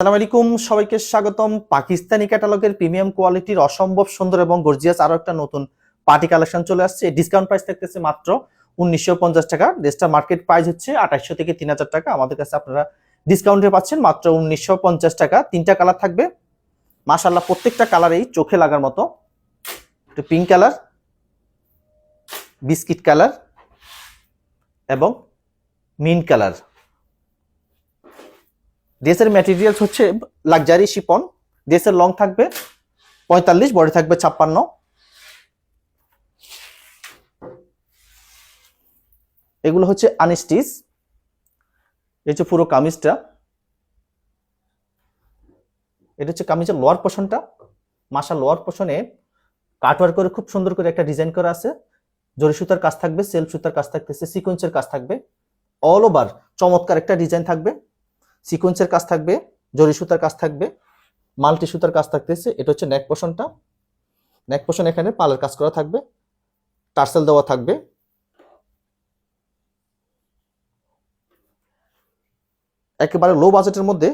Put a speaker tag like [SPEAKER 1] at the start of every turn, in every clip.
[SPEAKER 1] সালাম সবাইকে স্বাগতম। পাকিস্তানি ক্যাটালগের প্রিমিয়াম কোয়ালিটির অসম্ভব সুন্দর এবং গর্জিয়াস আরও একটা নতুন পার্টি কালেকশন চলে আসছে। ডিসকাউন্ট প্রাইস থাকতেছে মাত্র উনিশশো পঞ্চাশ টাকা। ড্রেসটা মার্কেট প্রাইস হচ্ছে আঠাশশো থেকে তিন হাজার টাকা। আমাদের কাছে আপনারা ডিসকাউন্টে পাচ্ছেন মাত্র উনিশশো পঞ্চাশ টাকা। তিনটা কালার থাকবে। মাশাল্লাহ প্রত্যেকটা কালারেই চোখে লাগার মতো। একটু পিঙ্ক কালার, বিস্কিট কালার এবং মিন কালার। ড্রেসের ম্যাটেরিয়ালস হচ্ছে লাক্সারি শিপন ড্রেসের লং থাকবে পঁয়তাল্লিশ, বডি থাকবে ছাপ্পান্ন। এগুলো হচ্ছে আনস্টিচ এই হচ্ছে পুরো কামিজটা। এটা হচ্ছে কামিজের লোয়ার পোর্শনটা মাসা লোয়ার পোর্শনে কাটওয়ার করে খুব সুন্দর করে একটা ডিজাইন করা আছে। জরি সুতার কাজ থাকবে সেলফ সুতার কাজ থাকতেছে সিকোয়েন্সের কাজ থাকবে। অল ওভার চমৎকার একটা ডিজাইন থাকবে। সিকোয়েন্সের কাজ থাকবে, জরি সুতার কাজ থাকবে, মাল্টি সুতার কাজ থাকতেছে, এটা হচ্ছে নেক পোষণটা নেক পোষণ এখানে পালের কাজ করা থাকবে, টার্সেল দেওয়া থাকবে। একেবারে লো বাজেটের মধ্যে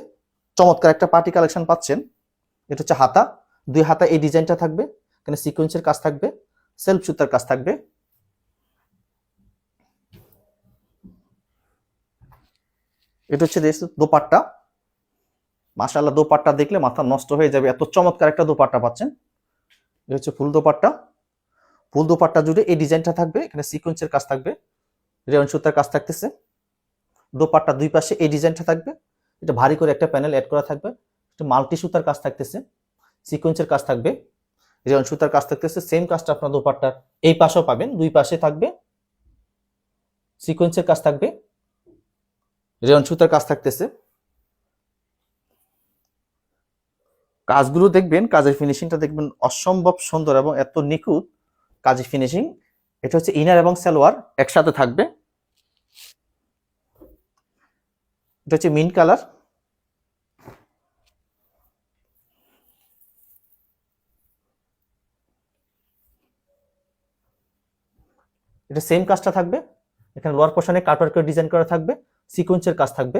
[SPEAKER 1] চমৎকার একটা পার্টি কালেকশন পাচ্ছেন, এটা হচ্ছে হাতা। দুই হাতা এই ডিজাইনটা থাকবে, এখানে সিকোয়েন্সের কাজ থাকবে সেলফ সুতার কাজ থাকবে। এটা হচ্ছে দোপাট্টা। মাশাআল্লাহ, দোপাট্টা দেখলে মাথা নষ্ট হয়ে যাবে। এত চমৎকার একটা দোপাট্টা পাচ্ছেন। এটা হচ্ছে ফুল দোপাট্টা। ফুল দোপাট্টা জুড়ে এই ডিজাইনটা থাকবে। এখানে সিকোয়েন্সের কাজ থাকবে। রেওয়ান সুতার কাজ থাকতেছে। দোপাট্টা দুই পাশে এই ডিজাইনটা থাকবে। এটা ভারী করে একটা প্যানেল অ্যাড করা থাকবে। এটা মাল্টি সুতার কাজ থাকতেছে। সিকোয়েন্সের কাজ থাকবে। রেওয়ান সুতার কাজ থাকতেছে। সেম কাজটা আপনার দোপাট্টার এই পাশেও পাবেন। দুই পাশে থাকবে। সিকোয়েন্সের কাজ থাকবে। রেওয়ান সুতার কাজ থাকতেছে। কাজগুলো দেখবেন, কাজের ফিনিশিংটা দেখবেন অসম্ভব সুন্দর এবং এত নিখুঁত কাজের ফিনিশিং এটা হচ্ছে ইনার এবং সালোয়ার একসাথে থাকবে। এটা হচ্ছে মিন কালার এটা সেম কাজটা থাকবে। এখানে লোয়ার পোর্শনে করে ডিজাইন করা থাকবে। সিকোয়েন্সের কাজ থাকবে।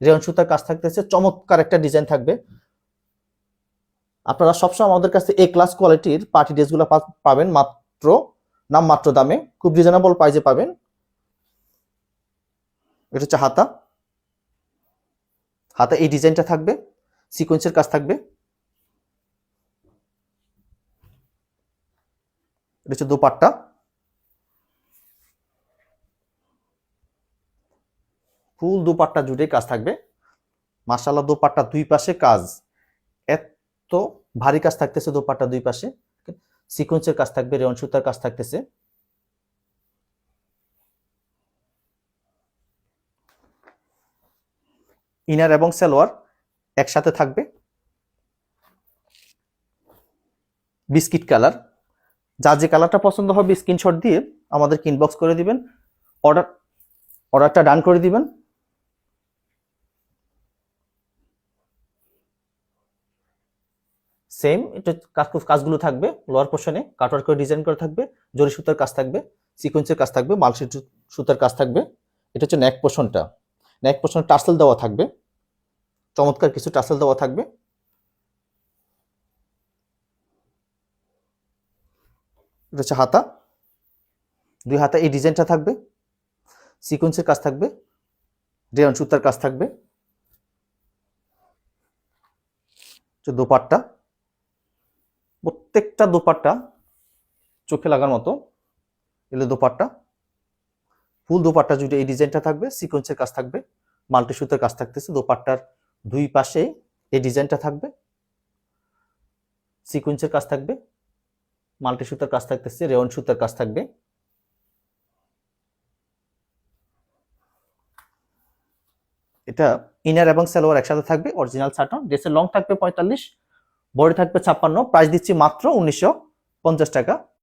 [SPEAKER 1] রেওয়ান সুতার কাজ থাকতেছে, চমৎকার একটা ডিজাইন থাকবে। আপনারা সবসময় আমাদের কাছে এ ক্লাস কোয়ালিটির পার্টি ড্রেসগুলো পাবেন, মাত্র, নাম মাত্র দামে। খুব রিজনেবল প্রাইসে পাবেন। এটা হচ্ছে হাতা। হাতা এই ডিজাইনটা থাকবে সিকোয়েন্সের কাজ থাকবে। এটা হচ্ছে দোপাট্টা। ফুল দোপাট্টা জুড়ে কাজ থাকবে। মাশাল্লাহ দোপাট্টা দুই পাশে কাজ। এত ভারী কাজ থাকতেছে দোপাট্টা দুই পাশে। সিকোয়েন্সের কাজ থাকবে রেওয়ান সুতার কাজ থাকতেছে। ইনার এবং সালোয়ার একসাথে থাকবে। Biscuit colour. যার যে কালারটা পছন্দ হবে স্ক্রিনশট দিয়ে আমাদের ইনবক্স করে দিবেন। অর্ডার অর্ডারটা ডান করে দিবেন। সেম এটা কাজ- কাজগুলো থাকবে লোয়ার পোর্শনে কাটওয়ার করে ডিজাইন করা থাকবে, জরি সুতার কাজ থাকবে সিকোয়েন্সের কাজ থাকবে মাল সু- সুতার কাজ থাকবে, এটা হচ্ছে ন্যাক পোর্শনটা ন্যাক পোর্শনে টার্সেল দেওয়া থাকবে, চমৎকার কিছু টার্সেল দেওয়া থাকবে। এটা হচ্ছে হাতা, দুই হাতা এই ডিজাইনটা থাকবে সিকোয়েন্সের কাজ থাকবে রেয়ন সুতার কাজ থাকবে। দোপাট্টা। প্রত্যেকটা দোপাট্টা চোখে লাগার মতো এলো দোপাট্টা। ফুল দোপাট্টা জুড়ে এই ডিজাইনটা থাকবে, সিকোয়েন্সের কাজ থাকবে মাল্টি সুতার কাজ থাকতেছে, দোপাট্টার দুই পাশে এই ডিজাইনটা থাকবে। সিকোয়েন্সের কাজ থাকবে মাল্টি সুতার কাজ থাকতেছে রেওয়ান সুতার কাজ থাকবে। এটা ইনার এবং সালোয়ার একসাথে থাকবে, অরিজিনাল সাটন। ড্রেসের লং থাকবে পঁয়তাল্লিশ বডি থাকবে ছাপ্পান্ন প্রাইস দিচ্ছি মাত্র উনিশশো পঞ্চাশ টাকা।